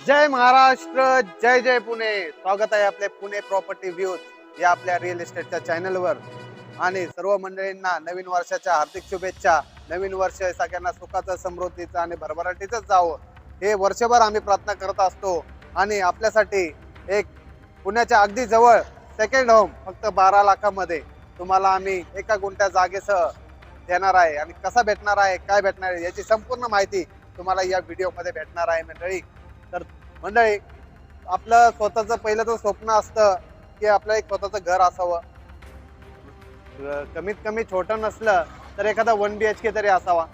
जय महाराष्ट्र जय जय पुणे. स्वागत आहे आपले पुणे प्रॉपर्टी व्ह्यूज या आपल्या रिअल इस्टेटच्या चॅनलवर आणि सर्व मंडळींना नवीन वर्षाच्या हार्दिक शुभेच्छा. नवीन वर्ष सगळ्यांना सुखाचं समृद्धीचं आणि भरभराटीचंच जावं. हे वर्षभर आम्ही प्रार्थना करत असतो. आणि आपल्यासाठी एक पुण्याच्या अगदी जवळ सेकंड होम फक्त बारा लाखामध्ये तुम्हाला आम्ही एका गुंठ्या जागेसह देणार आहे. आणि कसा भेटणार आहे काय भेटणार आहे याची संपूर्ण माहिती तुम्हाला या व्हिडिओमध्ये भेटणार आहे मंडळी. तर मंडळी आपलं स्वतःचं पहिलं तर स्वप्न असतं की आपलं एक स्वतःचं घर असावं. कमीत कमी छोटं नसलं तर एखादा वन बी एच के तरी असावा.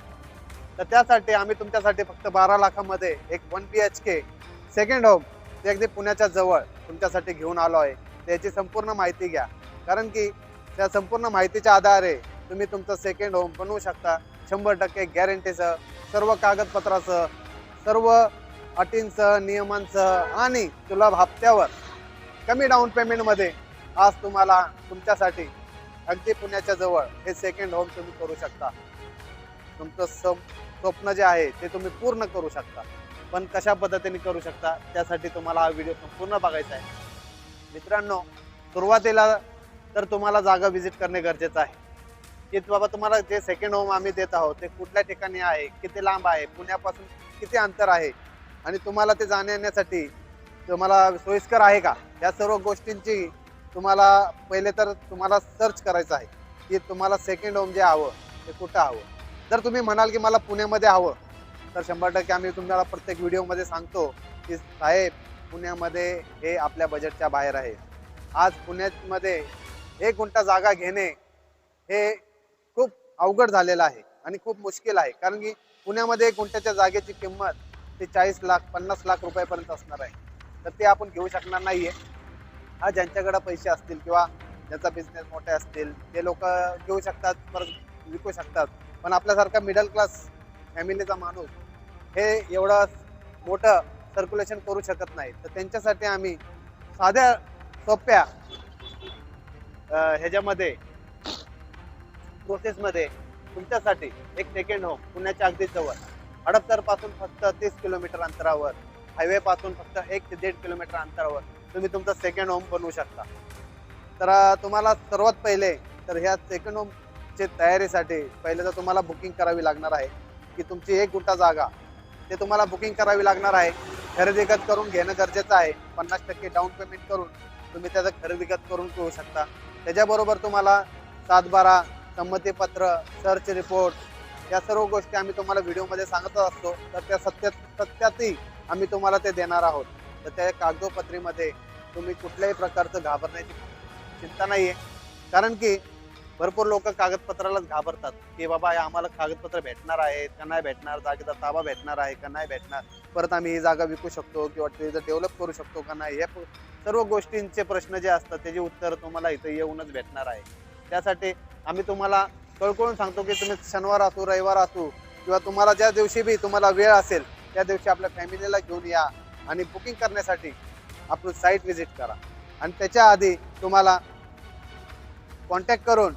तर त्यासाठी आम्ही तुमच्यासाठी फक्त बारा लाखामध्ये एक one B H K second home ते अगदी पुण्याच्या जवळ तुमच्यासाठी घेऊन आलो आहे. त्याची संपूर्ण माहिती घ्या. कारण की त्या संपूर्ण माहितीच्या आधारे तुम्ही तुमचं सेकंड होम बनवू शकता. शंभर टक्के गॅरंटीचं सर्व कागदपत्रासह सर्व अटींसह नियमांसह आणि सुलभ हप्त्यावर कमी डाऊन पेमेंटमध्ये आज तुम्हाला तुमच्यासाठी अगदी पुण्याच्या जवळ हे सेकंड होम तुम्ही करू शकता. तुमचं स्वप्न जे आहे ते तुम्ही पूर्ण करू शकता. पण कशा पद्धतीने करू शकता त्यासाठी तुम्हाला हा व्हिडिओ संपूर्ण बघायचा आहे. मित्रांनो सुरुवातीला तर तुम्हाला जागा व्हिजिट करणे गरजेचं आहे. की बाबा तुम्हाला जे सेकंड होम आम्ही देत आहोत ते कुठल्या ठिकाणी आहे किती लांब आहे पुण्यापासून किती अंतर आहे आणि तुम्हाला ते जाण्या येण्यासाठी तुम्हाला सोयीस्कर आहे का? या सर्व गोष्टींची तुम्हाला पहिले तर तुम्हाला सर्च करायचं आहे की तुम्हाला सेकंड होम जे हवं ते कुठं हवं? जर तुम्ही म्हणाल की मला पुण्यामध्ये हवं तर शंभर टक्के आम्ही तुम्हाला प्रत्येक व्हिडिओमध्ये सांगतो की साहेब पुण्यामध्ये हे आपल्या बजेटच्या बाहेर आहे. आज पुण्यामध्ये एक गुंठा जागा घेणे हे खूप अवघड झालेलं आहे आणि खूप मुश्किल आहे. कारण की पुण्यामध्ये एक गुंठ्याच्या जागेची किंमत ते चाळीस लाख पन्नास लाख रुपयापर्यंत असणार आहे. तर ते आपण घेऊ शकणार नाही आहे हा ज्यांच्याकडं पैसे असतील किंवा ज्यांचा बिझनेस मोठे असतील ते लोक घेऊ शकतात परत विकू शकतात. पण आपल्यासारखा मिडल क्लास फॅमिलीचा माणूस हे एवढं मोठं सर्क्युलेशन करू शकत नाही. तर त्यांच्यासाठी आम्ही साध्या सोप्या ह्याच्यामध्ये प्रोसेसमध्ये तुमच्यासाठी एक सेकंड होम पुण्याच्या अगदी जवळ. हडपसरपासून फक्त तीस किलोमीटर अंतरावर हायवे पासून फक्त एक ते दीड किलोमीटर अंतरावर तुम्ही तुमचं सेकंड होम बनवू शकता. तर तुम्हाला सर्वात पहिले तर ह्या सेकंड होमच्या तयारीसाठी पहिले तर तुम्हाला बुकिंग करावी लागणार आहे की तुमची एक गुंठा जागा ते तुम्हाला बुकिंग करावी लागणार आहे. खरेदीगत करून घेणं गरजेचं आहे. पन्नास टक्के डाऊन पेमेंट करून तुम्ही त्याचं खरेदीगत करून घेऊ शकता. त्याच्याबरोबर तुम्हाला सातबारा संमतीपत्र सर्च रिपोर्ट या सर्व गोष्टी आम्ही तुम्हाला व्हिडिओमध्ये सांगत असतो. तर त्या सत्य सत्यातही आम्ही तुम्हाला ते देणार आहोत. तर त्या कागदोपत्रीमध्ये तुम्ही कुठल्याही प्रकारचं घाबरण्याची चिंता नाही आहे कारण की भरपूर लोक कागदपत्रालाच घाबरतात. की बाबा आम्हाला कागदपत्र भेटणार आहे का नाही भेटणार? जागेचा ताबा भेटणार आहे का नाही भेटणार? परत आम्ही ही जागा विकू शकतो किंवा तिथं डेव्हलप करू शकतो का नाही? हे सर्व गोष्टींचे प्रश्न जे असतात त्याची उत्तर तुम्हाला इथं येऊनच भेटणार आहे. त्यासाठी आम्ही तुम्हाला कळकळून सांगतो की तुम्ही शनिवार असू रविवार असू किंवा तुम्हाला ज्या दिवशी बी तुम्हाला वेळ असेल त्या दिवशी आपल्या फॅमिलीला घेऊन या आणि बुकिंग करण्यासाठी आपण साईट व्हिजिट करा. आणि त्याच्या आधी तुम्हाला कॉन्टॅक्ट करून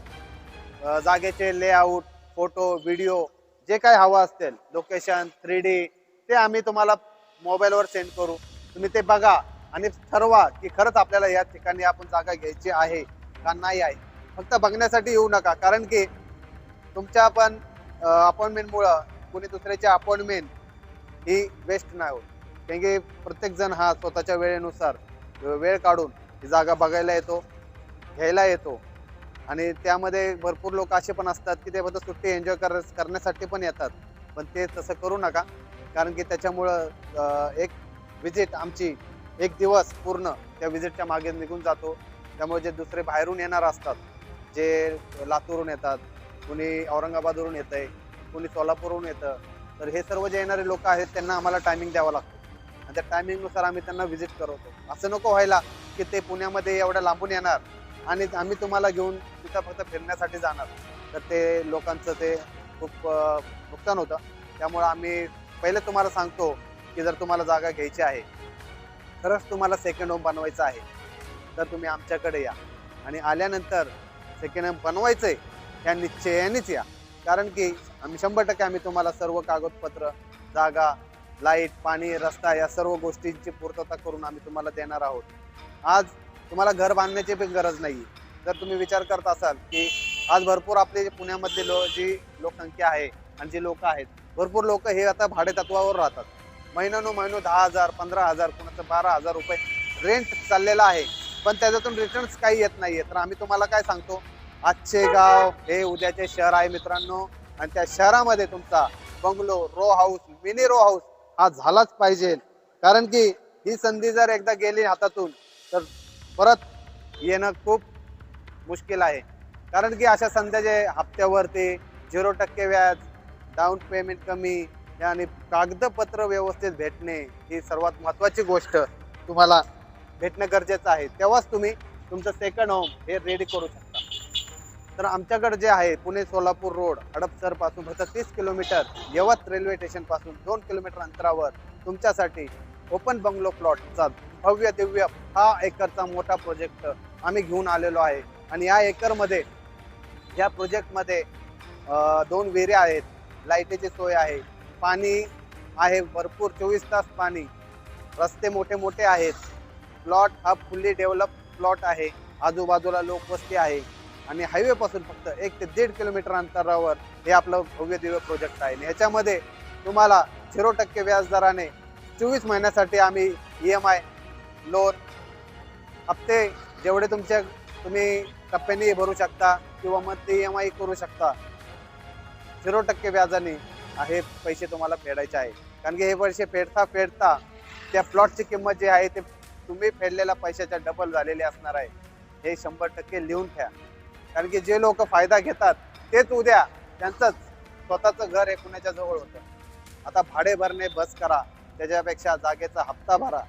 जागेचे लेआउट फोटो व्हिडिओ जे काय हवं असेल लोकेशन थ्री डी ते आम्ही तुम्हाला मोबाईलवर सेंड करू. तुम्ही ते बघा आणि ठरवा की खरंच आपल्याला या ठिकाणी आपण जागा घ्यायची आहे का नाही आहे. फक्त बघण्यासाठी येऊ नका कारण की तुमच्या पण अपॉइंटमेंटमुळं कोणी दुसऱ्याची अपॉइंटमेंट ही वेस्ट नाही होत. कारण की प्रत्येक जण हा स्वतःच्या वेळेनुसार वेळ काढून ही जागा बघायला येतो घ्यायला येतो. आणि त्यामध्ये भरपूर लोक असे पण असतात की ते फक्त सुट्टी एन्जॉय कर करण्यासाठी पण येतात. पण ते तसं करू नका. कारण की त्याच्यामुळं एक विजिट आमची एक दिवस पूर्ण त्या विजिटच्या मागे निघून जातो. त्यामुळे जे दुसरे बाहेरून येणार असतात जे लातूरहून येतात कुणी औरंगाबादवरून येतं आहे कुणी सोलापूरवरून येतं तर हे सर्व जे येणारे लोक आहेत त्यांना आम्हाला टायमिंग द्यावा लागतो. आणि त्या टायमिंगनुसार आम्ही त्यांना व्हिजिट करवतो. असं नको व्हायला की ते पुण्यामध्ये एवढ्या लांबून येणार आणि आम्ही तुम्हाला घेऊन तिथं फक्त फिरण्यासाठी जाणार. तर ते लोकांचं ते खूप नुकसान होतं. त्यामुळं आम्ही पहिले तुम्हाला सांगतो की जर तुम्हाला जागा घ्यायची आहे खरंच तुम्हाला सेकंड होम बनवायचं आहे तर तुम्ही आमच्याकडे या. आणि आल्यानंतर सेकंड होम आहे ह्या निश्चयानेच या. कारण की आम्ही शंभर टक्के आम्ही तुम्हाला सर्व कागदपत्र जागा लाइट पाणी रस्ता या सर्व गोष्टींची पूर्तता करून आम्ही तुम्हाला देणार आहोत. आज तुम्हाला घर बांधण्याची पण गरज नाही जर तुम्ही विचार करत असाल की आज भरपूर आपले जे पुण्यामधले लो जी लोकसंख्या आहे आणि जी लोक आहेत भरपूर लोक हे आता भाडे तत्वावर राहतात. महिन्यानो महिनो दहा हजार पंधरा हजार कोणाचं बारा हजार रुपये रेंट चाललेला आहे. पण त्याच्यातून रिटर्न्स काही येत नाही आहे तर आम्ही तुम्हाला काय सांगतो? आजचे गाव हे उद्याचे शहर आहे मित्रांनो. आणि त्या शहरामध्ये तुमचा bungalow row house mini row house हा झालाच पाहिजे. कारण की ही संधी जर एकदा गेली हातातून तर परत येणं खूप मुश्किल आहे. कारण की अशा संध्या जे हप्त्यावरती झिरो टक्के व्याज डाऊन पेमेंट कमी आणि कागदपत्र व्यवस्थित भेटणे ही सर्वात महत्वाची गोष्ट तुम्हाला भेटणं गरजेचं आहे. तेव्हाच तुम्ही तुमचं सेकंड होम हे रेडी करू शकता. तर आमच्याकडे जे आहे पुणे सोलापूर रोड हडपसरपासून फक्त तीस किलोमीटर यवत रेल्वे स्टेशनपासून दोन किलोमीटर अंतरावर तुमच्यासाठी ओपन बंगलो प्लॉटचा भव्य दिव्य हा एकरचा मोठा प्रोजेक्ट आम्ही घेऊन आलेलो आहे. आणि या एकरमध्ये या प्रोजेक्टमध्ये दोन विहिरे आहेत. लाईटीची सोय आहे. पाणी आहे भरपूर चोवीस तास पाणी. रस्ते मोठे मोठे आहेत. प्लॉट हा फुल्ली डेव्हलप प्लॉट आहे. आजूबाजूला लोकवस्ती आहे. आणि हायवेपासून फक्त एक ते दीड किलोमीटर अंतरावर हे आपलं भव्य दिव्य प्रोजेक्ट आहे. आणि याच्यामध्ये तुम्हाला झिरो टक्के व्याज दराने चोवीस महिन्यासाठी आम्ही ई एम आय लोन हप्ते जेवढे तुमच्या तुम्ही टप्प्याने भरू शकता किंवा मग ते ई एम आय करू शकता. झिरो टक्के व्याजाने हे पैसे तुम्हाला फेडायचे आहे कारण की हे पैसे फेडता फेडता त्या प्लॉटची किंमत जी आहे ते तुम्ही फेडलेल्या पैशाच्या डबल झालेली असणार आहे. हे शंभर टक्के लिहून घ्या कारण की जे लोक फायदा घेतात तेच उद्या त्यांचंच स्वतःचं घर हे पुण्याच्या जवळ होतं. आता भाडे भरणे बस करा त्याच्यापेक्षा जागेचा हप्ता भरा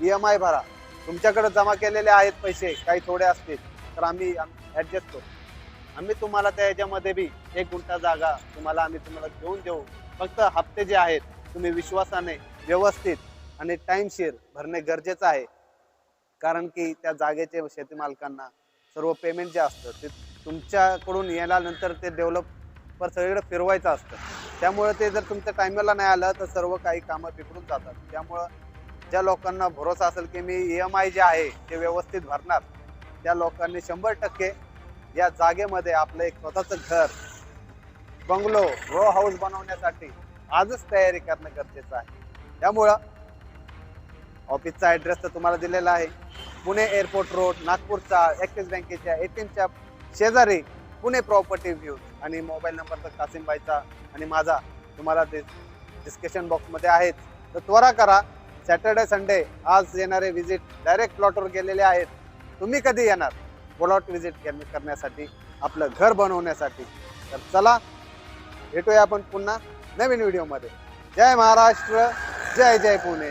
ई एम आय भरा. तुमच्याकडे जमा केलेले आहेत पैसे काही थोडे असतील तर आम्ही ॲडजस्ट करू. आम्ही तुम्हाला त्या याच्यामध्ये बी एक गुंठा जागा तुम्हाला आम्ही तुम्हाला घेऊन देऊ. फक्त हप्ते जे आहेत तुम्ही विश्वासाने व्यवस्थित आणि टाईमशीर भरणे गरजेचं आहे. कारण की त्या जागेचे शेतीमालकांना सर्व पेमेंट जे असतं ते तुमच्याकडून नंतर ते डेव्हलपर सगळीकडे फिरवायचं असतं. त्यामुळे ते जर तुमच्या टायमाला नाही आलं तर सर्व काही कामं बिघडून जातात. त्यामुळं ज्या लोकांना भरोसा असेल की मी ई एम आय जे आहे ते व्यवस्थित भरणार त्या लोकांनी शंभर टक्के या जागेमध्ये आपलं एक स्वतःचं घर बंगलो रो हाऊस बनवण्यासाठी आजच तयारी करणं गरजेचं आहे. त्यामुळं ऑफिसचा ॲड्रेस तर तुम्हाला दिलेला आहे. पुणे एअरपोर्ट रोड नागपूरचा ॲक्सिस बँकेच्या एटीएमच्या शेजारी पुणे प्रॉपर्टी व्ह्यूज आणि मोबाईल नंबर तर कासिमबाईचा आणि माझा. तुम्हाला ते डिस्कशन बॉक्समध्ये आहेत. तर त्वरा करा. सॅटर्डे संडे आज येणारे व्हिजिट डायरेक्ट प्लॉटवर गेलेले आहेत. तुम्ही कधी येणार? प्लॉट व्हिजिट करण्यासाठी आपलं घर बनवण्यासाठी. तर चला भेटूया आपण पुन्हा नवीन व्हिडिओमध्ये जय महाराष्ट्र जय जय पुणे.